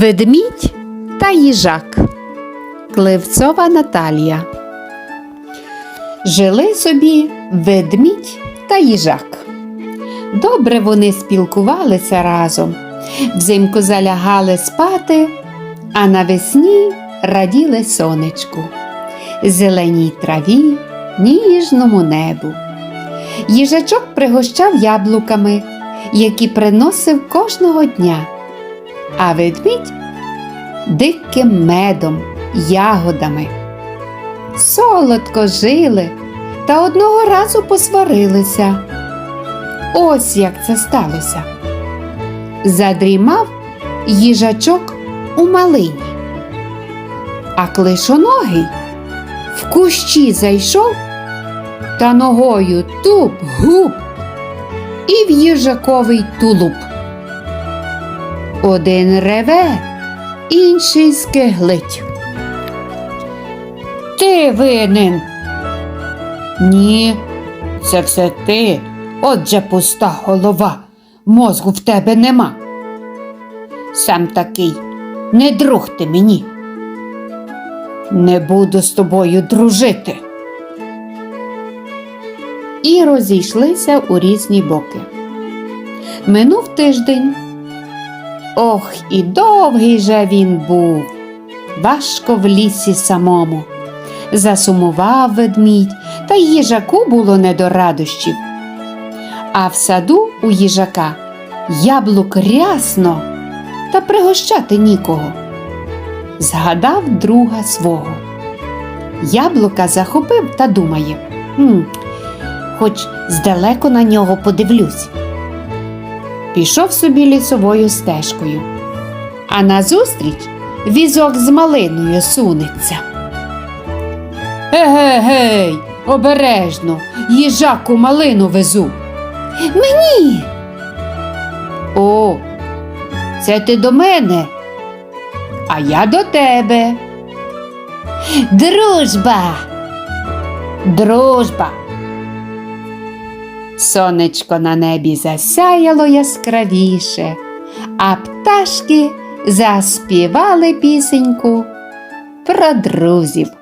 Ведмідь та їжак. Кливцова Наталія. Жили собі ведмідь та їжак. Добре вони спілкувалися разом. Взимку залягали спати, а навесні раділи сонечку, зеленій траві, ніжному небу. Їжачок пригощав яблуками, які приносив кожного дня, а ведмідь диким медом, ягодами. Солодко жили та одного разу посварилися. Ось як це сталося. Задрімав їжачок у малині, а клишоногий в кущі зайшов та ногою туп губ і в їжаковий тулуб. Один реве, інший скиглить. Ти винен. Ні, це все ти. Отже пуста голова. Мозгу в тебе нема. Сам такий, не друг ти мені. Не буду з тобою дружити. І розійшлися у різні боки. Минув тиждень. Ох, і довгий же він був, важко в лісі самому. Засумував ведмідь, та їжаку було не до радощів. А в саду у їжака яблук рясно, та пригощати нікого. Згадав друга свого. Яблука захопив та думає, «Хм, хоч здалеку на нього подивлюсь. Пішов собі лісовою стежкою, а назустріч візок з малиною сунеться. Еге, гей, обережно, їжаку малину везу. Мені. О, це ти до мене, а я до тебе. Дружба. Дружба. Сонечко на небі засяяло яскравіше, а пташки заспівали пісеньку про друзів.